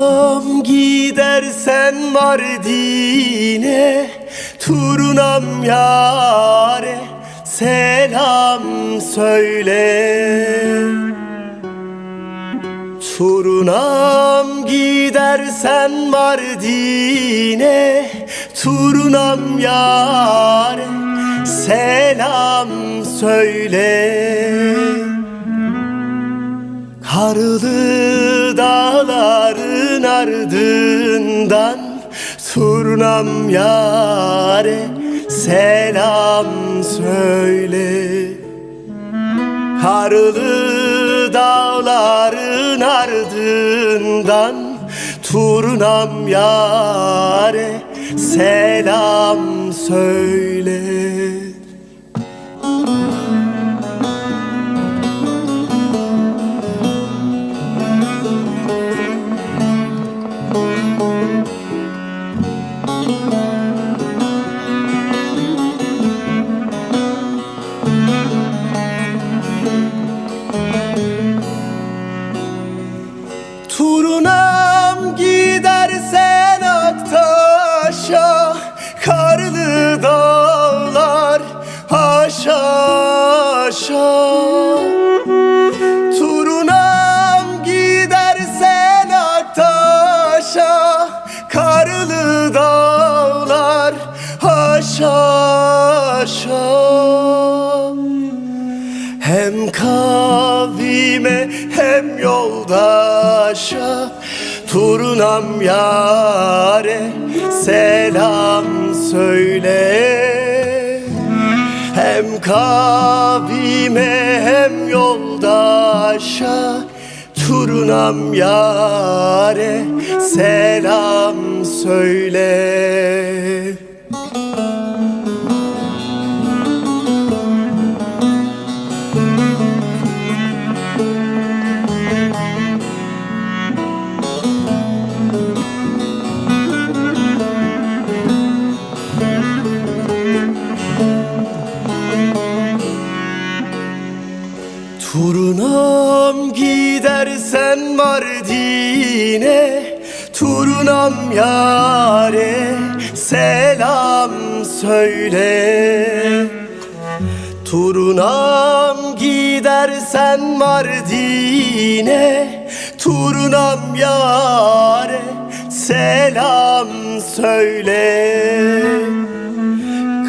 Am gidersen Mardin'e Turunam yare selam söyle. Turunam gidersen Mardin'e Turunam yare selam söyle. Karlı dağların ardından Turnam yare selam söyle. Karlı dağların ardından Turnam yare selam söyle hem kavime hem yoldaşa Turunam yare selam söyle. Hem kavime hem yoldaşa Turunam yare selam söyle Turunam gidersen Mardin'e Turunam yare selam söyle. Turunam gidersen Mardin'e Turunam yare selam söyle.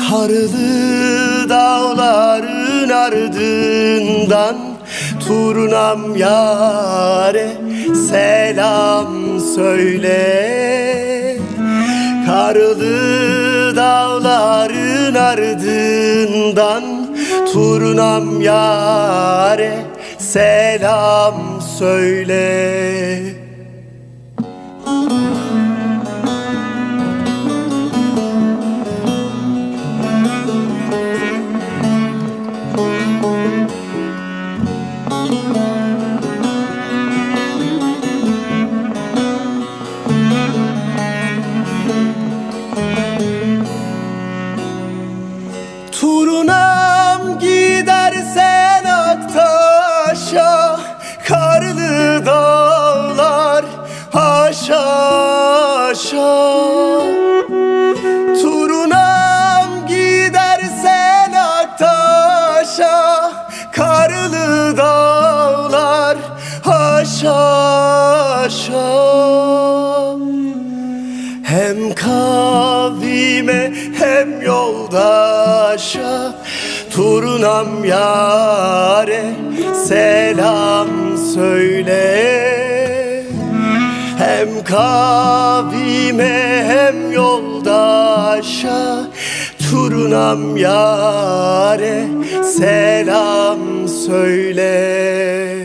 Karlı dağların ardından Turnam yare selam söyle. Karlı dağların ardından Turnam yare selam söyle haşa Turunam gidersen Aktaş'a Karlı dağlar haşa haşa. Hem kavime hem yoldaşa Turunam yare selam söyle Hem kavime hem yoldaşa Turunam yare selam söyle